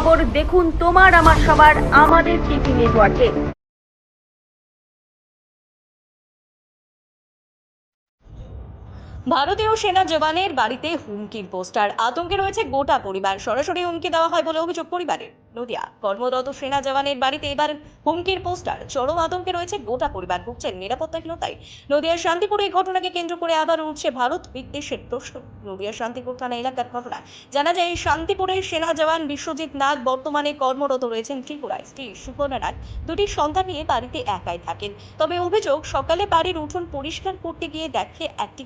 খবর দেখুন তোমার আমার সবার আমাদের টিভি নেটওয়ার্কে ভারতীয় সেনা জওয়ানের বাড়িতে হুমকির পোস্টার। আতঙ্কে রয়েছে গোটা পরিবার। সরাসরি হুমকি দেওয়া হয় বলে অভিযোগ পরিবারের। নদিয়া, কর্মরত সেনা জওয়ানের বাড়িতে এবার হুমকির পোস্টার। চরম আতঙ্কে রয়েছে গোটা পরিবার। ভুগছেন নিরাপত্তাহীনতায়। নদিয়ার শান্তিপুরে এই ঘটনাকে কেন্দ্র করে আবার উঠছে ভারত বিদ্বেষের প্রশ্ন। নদিয়ার শান্তিপুর থানা এলাকার ঘটনা। জানা যায় শান্তিপুরের সেনা জওয়ান বিশ্বজিৎ নাথ বর্তমানে কর্মরত রয়েছেন ত্রিপুরায়। স্ত্রী সুপর্ণা নাথ দুটি সন্তান নিয়ে বাড়িতে একাই থাকেন। তবে অভিযোগ, সকালে বাড়ির উঠোন পরিষ্কার করতে গিয়ে দেখে একটি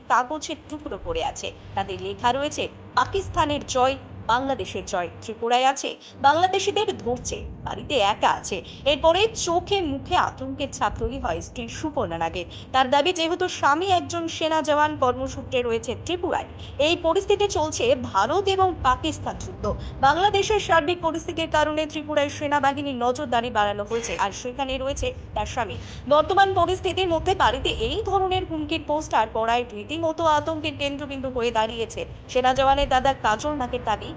কাগজের টুকরো পড়ে আছে। তাদের লেখা রয়েছে, পাকিস্তানের জয়, বাংলাদেশের জয়। ত্রিপুরায় আছে, বাংলাদেশিদের ধরছে। বাড়িতে একা আছে। এরপরে চোখে মুখে আতঙ্কের ছাপ তৈরি হয় স্ত্রী সুপর্ণা নাগের তার দাবি, যেহেতু স্বামী একজন সেনা জওয়ান, কর্মসূত্রে রয়েছে ত্রিপুরায়। এই পরিস্থিতি চলছে ভারত এবং পাকিস্তান যুদ্ধ। বাংলাদেশের সার্বিক পরিস্থিতির কারণে ত্রিপুরায় সেনাবাহিনীর নজরদারি বাড়ানো হয়েছে আর সেখানে রয়েছে তার স্বামী। বর্তমান পরিস্থিতির মধ্যে বাড়িতে এই ধরনের হুমকির পোস্টার পড়ায় রীতিমতো আতঙ্কের কেন্দ্রবিন্দু হয়ে দাঁড়িয়েছে। সেনা জওয়ানের দাদা কাজল নাকের দাবি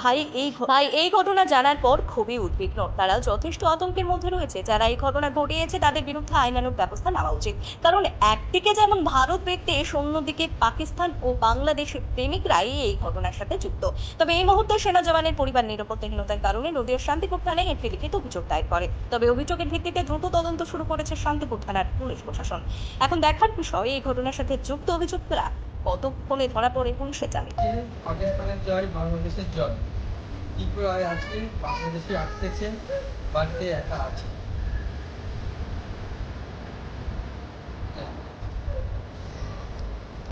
ভাই, এই ভাই, এই ঘটনা জানার পর খুবই উদ্বিগ্ন। তারা যথেষ্ট আতঙ্কের মধ্যে রয়েছে। যারা এই ঘটনা ঘটিয়েছে, তাদের বিরুদ্ধে আইনানুগ ব্যবস্থা নেওয়া উচিত। কারণ একদিকে যেমন ভারত বিদ্বেষ অন্যদিকে পাকিস্তান ও বাংলাদেশের প্রেমিকরাই এই ঘটনার সাথে যুক্ত। তবে এই মুহূর্তে সেনা জওয়ানের পরিবার নিরাপত্তাহীনতার কারণে নদীর শান্তিপুর থানায় একটি লিখিত অভিযোগ দায়ের করে। তবে অভিযোগের ভিত্তিতে দ্রুত তদন্ত শুরু করেছে শান্তিপুর থানার পুলিশ প্রশাসন। এখন দেখার বিষয়, এই ঘটনার সাথে যুক্ত অভিযুক্তরা কতক্ষণে ধরা পড়ে পুলিশের জানে। পাকিস্তানের জয়, বাংলাদেশের জয়। ত্রিপুরায় আছে বাংলাদেশে আসতেছে বাড়িতে একা আছে